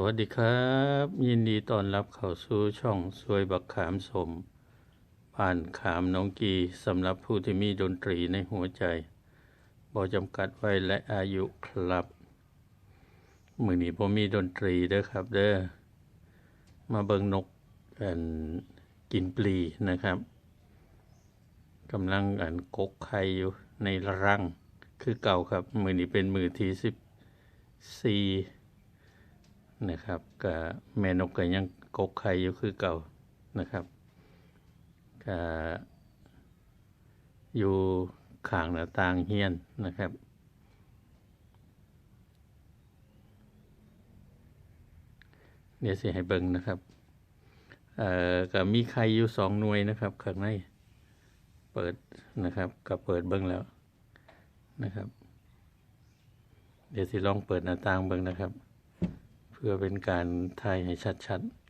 วัสดีครับ ยินดีต้อนรับเข้าสู่ช่องสวยบักขามสม ผ่านขามน้องกีสำหรับผู้ที่มีดนตรีในหัวใจบอจำกัดไว้และอายุครับมือนี้ผมมีดนตรีเด้อครับเด้อมาเบิงนกอันกินปลีนะครับกำลังอันกกไข่อยู่ในรังคือเก่าครับ มือนี้เป็นมือที่สิบสี่ นะครับกับแม่นกก็ยังกกไข่อยู่คือเก่านะครับก็อยู่ข้างหน้าต่างเฮียนนะครับเดี๋ยวสิให้เบิ่งนะครับเอ่อก็มีไข่อยู่สองหน่วยนะครับข้างในเปิดนะครับก็เปิดเบิ่งแล้วนะครับ เดี๋ยวสิลองเปิดหน้าต่างเบิ่งนะครับ พื่อเป็นการถ่ายให้ชัดๆ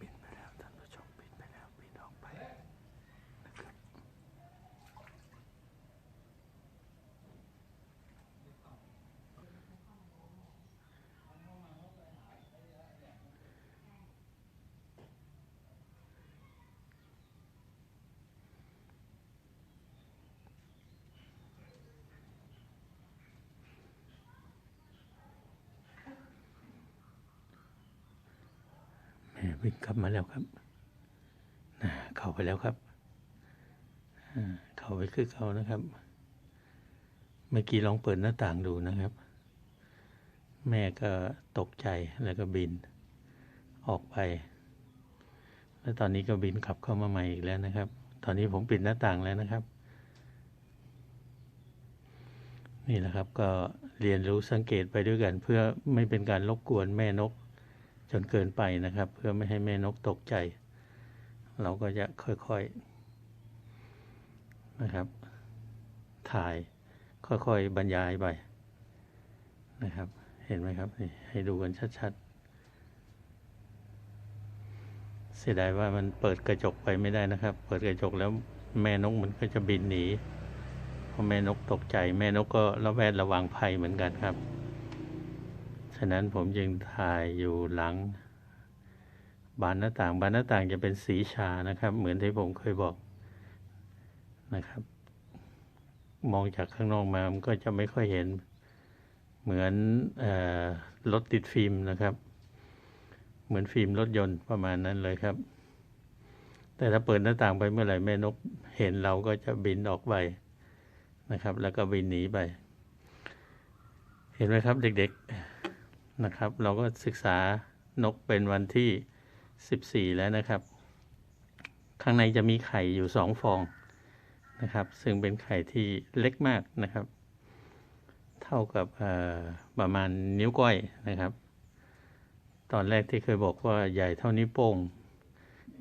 บินไปแล้วท่านผู้ชมบินไปแล้วบินออกไปนะครับ แม่บินกลับมาแล้วครับนะเข้าไปแล้วครับเข้าไปคือเขานะครับ เมื่อกี้ลองเปิดหน้าต่างดูนะครับ แม่ก็ตกใจแล้วก็บินออกไป แล้วตอนนี้ก็บินกลับเข้ามาใหม่อีกแล้วนะครับ ตอนนี้ผมปิดหน้าต่างแล้วนะครับ นี่นะครับก็เรียนรู้สังเกตไปด้วยกัน เพื่อไม่เป็นการรบกวนแม่นก จนเกินไปนะครับ เพื่อไม่ให้แม่นกตกใจ เราก็จะค่อยๆนะครับ ถ่ายค่อยๆบรรยายไปนะครับ เห็นไหมครับให้ดูกันชัดๆ เสียดายว่ามันเปิดกระจกไปไม่ได้นะครับ เปิดกระจกแล้วแม่นกมันก็จะบินหนีเพราะแม่นกตกใจ แม่นกก็ระแวดระวังภัยเหมือนกันครับ ฉะนั้นผมจึงถ่ายอยู่หลัง บานหน้าต่าง บานหน้าต่างจะเป็นสีชานะครับ เหมือนที่ผมเคยบอกนะครับ มองจากข้างนอกมามันก็จะไม่ค่อยเห็นเหมือนรถติดฟิล์มนะครับ เหมือนฟิล์มรถยนต์ประมาณนั้นเลยครับ แต่ถ้าเปิดหน้าต่างไปเมื่อไหร่แม่นกเห็นเราก็จะบินออกไปนะครับ แล้วก็บินหนีไป เห็นไหมครับเด็กๆ นะครับ เราก็ศึกษานกเป็นวันที่ 14 แล้วนะครับ ข้างในจะมีไข่อยู่สองฟองนะครับ ซึ่งเป็นไข่ที่เล็กมากนะครับ เท่ากับประมาณนิ้วก้อยนะครับ ตอนแรกที่เคยบอกว่าใหญ่เท่านิ้วโป้ง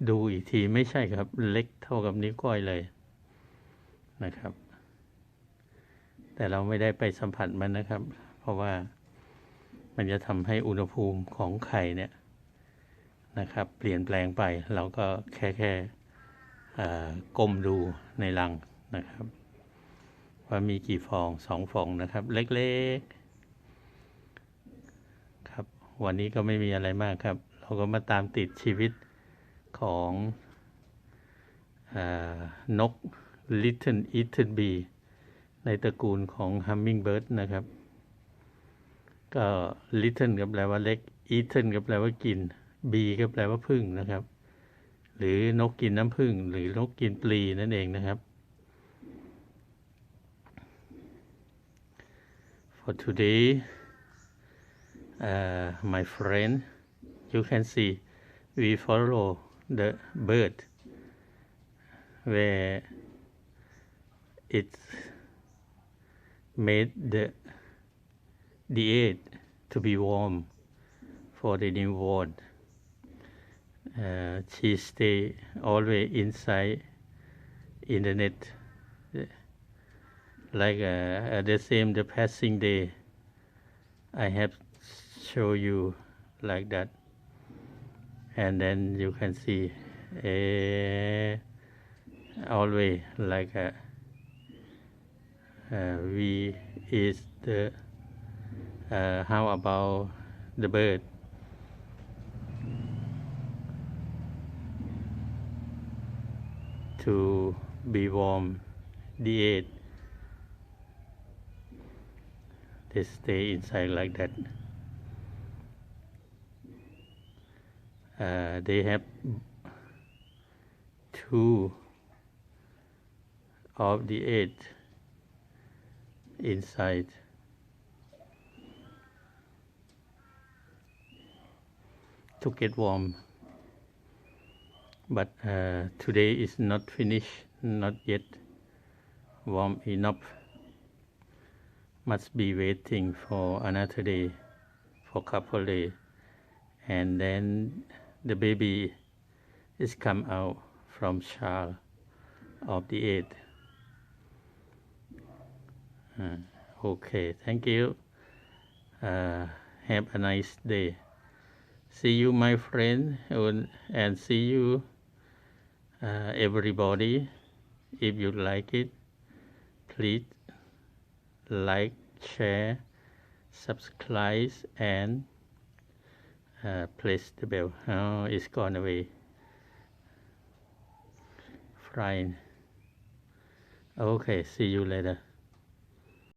ดูอีกทีไม่ใช่ครับ เล็กเท่ากับนิ้วก้อยเลยนะครับ แต่เราไม่ได้ไปสัมผัสมันนะครับ เพราะว่า มันจะทำให้อุณหภูมิของไข่เนี่ยนะครับ เปลี่ยนแปลงไปเราก็แค่แค่ก้มดูในรังนะครับ ว่ามีกี่ฟองสองฟองนะครับ เล็กๆครับ วันนี้ก็ไม่มีอะไรมากครับ เราก็มาตามติดชีวิตของอนก Little Eaten Bee ในตระกูลของ Hummingbird นะครับ ก็ Little ก็แปลว่าเล็ก Eaten ก็แปลว่ากิน Bee ก็แปลว่าพึ่งนะครับ หรือนกกินน้ำผึ้งหรือนกกินปลีนั่นเองนะครับ for today uh, my friend, you can see we follow the bird where it made the the egg to be warm for the newborn. Uh, she stay always inside in the net like uh, the same the passing day I have show you like that and then you can see eh, always like a, uh, we is the uh, how about the bird? To be warm the egg they stay inside like that. Uh, they have two of the eight inside to get warm but uh, today is not finished not yet warm enough must be waiting for another day for couple day and then the baby is come out from child of the egg. Uh, okay, thank you. Uh, have a nice day. See you, my friend, and, see you, uh, everybody. If you like it, please like, share, subscribe, and uh, press the bell. Oh, it's gone away. Fine. Okay, see you later.